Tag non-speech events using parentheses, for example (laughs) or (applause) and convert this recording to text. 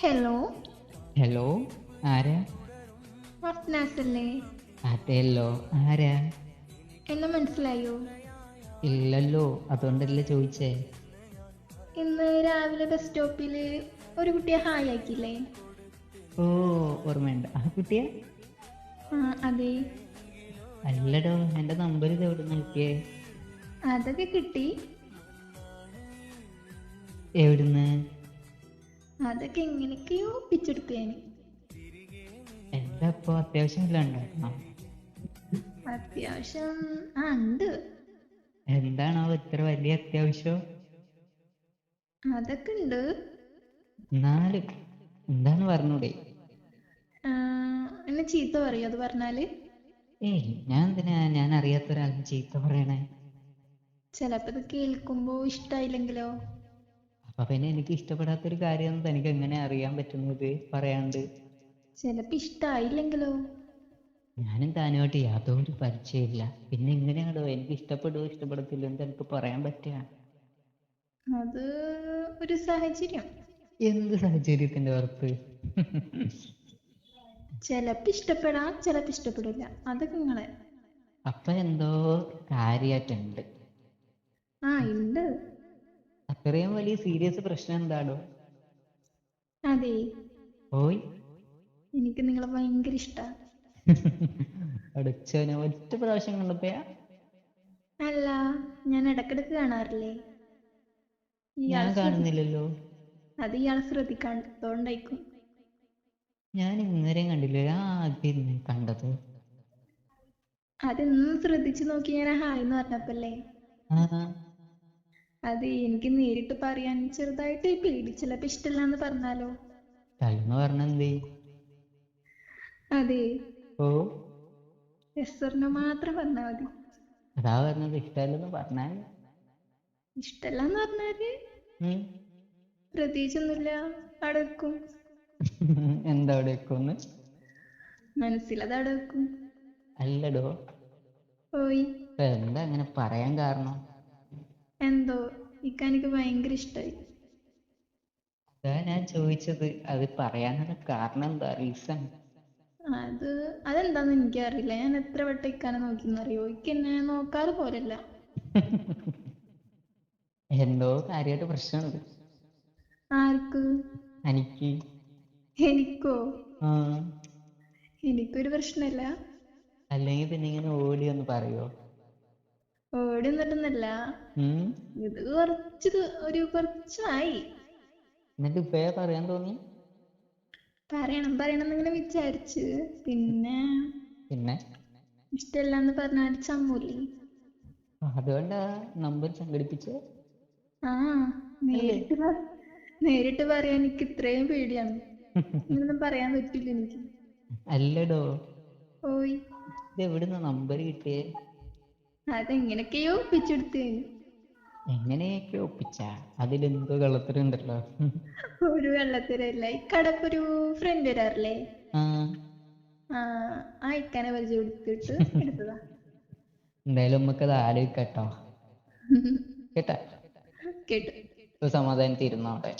Hello hello ആരാ? അല്ലേ? അതെല്ലോ. ആരാ? എന്നെ മനസ്സിലായോ? ഇല്ലല്ലോ. അതുകൊണ്ടല്ലേ ചോദിച്ചേ? ഇന്ന് രാവിലെ ബസ് സ്റ്റോപ്പിൽ ഒരു കുട്ടിയെ ഹായ് ആക്കിയില്ലേ? ഓ ഓർമ്മയുണ്ട്. ആ കുട്ടിയെ? ആ അതെ. അല്ലടോ എന്റെ നമ്പർ ഇത് എവിടെ നോക്കിയേ? അതൊക്കെ കിട്ടി. എവിടുന്ന്? അതൊക്കെ എങ്ങനെയൊക്കെയോ ഒപ്പിച്ചെടുത്തു ഞാൻ എന്താ അത്യാവശ്യം ഉണ്ടായിരുന്നോ അത്യാവശ്യം ആ ഉണ്ട്. എന്താണോ ഇത്ര വലിയ അത്യാവശ്യം? അതൊക്കെ ഉണ്ട്. എന്നാലും എന്താണ് പറഞ്ഞൂടെ? എന്നെ ചീത്ത പറയും അത് പറഞ്ഞാൽ? ഏയ് ഞാൻ എന്തിനാ? ഞാൻ അറിയാത്ത ഒരാൾക്ക് ചീത്ത പറയണേ. ചിലപ്പോ ഇത് കേൾക്കുമ്പോൾ ഇഷ്ടമായില്ലെങ്കിലോ അപ്പൊ പിന്നെ എനിക്ക് ഇഷ്ടപ്പെടാത്ത ഒരു കാര്യം തനിക്ക് എങ്ങനെ അറിയാൻ പറ്റുന്നത് പറയാണ്ട്? ചിലപ്പോൾ ഇഷ്ടായില്ലെങ്കിലോ? ഞാനും താനുമായിട്ട് യാതൊരു പരിചയമില്ല പിന്നെ എങ്ങനെയാണോ എനിക്ക് ഇഷ്ടപ്പെടുവോ ഇഷ്ടപ്പെടത്തില്ലോ? എന്ന് എനിക്ക് പറയാൻ പറ്റുക അത് ഒരു സാഹചര്യം. എന്ത് സാഹചര്യത്തിന്റെ പുറത്ത്? ചിലപ്പോൾ ഇഷ്ടപ്പെടാം ചിലപ്പോൾ ഇഷ്ടപ്പെടില്ല. അതൊക്കെ നിങ്ങളെ അപ്പൊ എന്തോ കാര്യായിട്ടുണ്ട്. ആ ഉണ്ട് അത്രയും വലിയ സീരിയസ് പ്രശ്നം എന്താടോ? അതെ. ഓയ്. എനിക്ക് നിങ്ങളെ ഭയങ്കര ഇഷ്ടാ. അടച്ചോനെ ഒറ്റ പ്രാവശ്യം കണ്ടപ്പോയാ അല്ല ഞാൻ ഇടക്കിടക്ക് കാണാറില്ലേ? ഞാൻ ശ്രദ്ധി- കാണുന്നില്ലല്ലോ. അത് ഇയാൾ ശ്രദ്ധിക്കാണ്ടോണ്ടായിരിക്കും. ഞാൻ ഇന്നലെയും കണ്ടില്ല? ഞാൻ ആദ്യം ഇന്ന് കണ്ടത്. അതൊന്നും ശ്രദ്ധിച്ചു നോക്കി ഞാൻ ഹായ് എന്ന് പറഞ്ഞപ്പല്ലേ? ആ അത് എനിക്ക് നേരിട്ട് പറയാൻ ചെറുതായിട്ട് പേടി ചിലപ്പോ ഇഷ്ടമില്ല എന്ന് പറഞ്ഞാലോ? തല്ലെന്ന് പറഞ്ഞെന്തേ? അതെ. ഓ? എസ്സറിന് മാത്രം പറഞ്ഞാ മതി. അതാ പറഞ്ഞത് ഇഷ്ടമല്ലെന്ന് പറഞ്ഞാൽ? ഇഷ്ടമല്ല എന്ന് പറഞ്ഞാൽ. പ്രത്യേകിച്ചൊന്നുമില്ല. അവിടെ വെക്കും. (laughs) എന്താ അവിടെ വെക്കുന്ന്? മനസ്സിലത് അവിടെ വെക്കും. അല്ലടോ. പോയി എന്താ അങ്ങനെ പറയാൻ കാരണം? എന്തോ? ഇക്ക എനിക്ക് ഭയങ്കര ഇഷ്ടായി. അതാ ഞാൻ ചോദിച്ചത്. അത് പറയാനുള്ള കാരണം എന്താ? റീസൺ? അത് അതെന്താന്ന് എനിക്കറിയില്ല. ഞാൻ എത്ര വട്ടം ഇക്കാനെ നോക്കിന്നറിയോ ഇക്ക് എന്നെ നോക്കാറ് പോലല്ല (laughs) എന്തോ കാര്യമായിട്ട് പ്രശ്നമുണ്ട്. ആർക്ക്? എനിക്ക് എനിക്കോ? ആ. എനിക്കൊരു പ്രശ്നമില്ല അല്ലെങ്കിൽ പിന്നെ ഇങ്ങനെ ഓടി ഒന്ന് പറയോ ഓടി നിന്നിട്ടൊന്നല്ല ഇത് കുറച്ച് ഒരു കുറച്ചായി. എന്നിട്ട് ഇപ്പേ പറയാൻ തോന്നി പറയണം പറയണം എന്നിങ്ങനെ വിചാരിച്ച്. പിന്നെ പിന്നെ? ഇഷ്ടമല്ല എന്ന് പറഞ്ഞാൽ ചമ്മൂലി. അതുകൊണ്ടാ നമ്പർ സംഘടിപ്പിച്ച്? ആ നേരിട്ട് നേരിട്ട് പറയാൻ എനിക്ക് ഇത്രയും പേടിയാണ്. ഇങ്ങനൊന്നും പറയാൻ പറ്റില്ല എനിക്ക്. അല്ലടോ. ഓയ്. ഇത് എവിടുന്ന നമ്പർ കിട്ടിയേ? അതെങ്ങനെയൊക്കെയോ ഒപ്പിച്ചെടുത്ത്. എങ്ങനെയൊക്കെ ഒപ്പിച്ച? അതിലെന്തോ കള്ളത്തരുണ്ടല്ലോ ഒരു വെള്ളത്തിരല്ല ഇക്കടപ്പൊരു ഫ്രണ്ട് വരാറില്ലേ? ആ. ഇക്കാനെ പരിചയപ്പെടുത്തിട്ട് എടുത്തതാ. എന്തായാലും നമുക്കത് ആലോചിക്കട്ടോ. (laughs) കേട്ടാ? കേട്ടു. ഇരുന്നോട്ടെ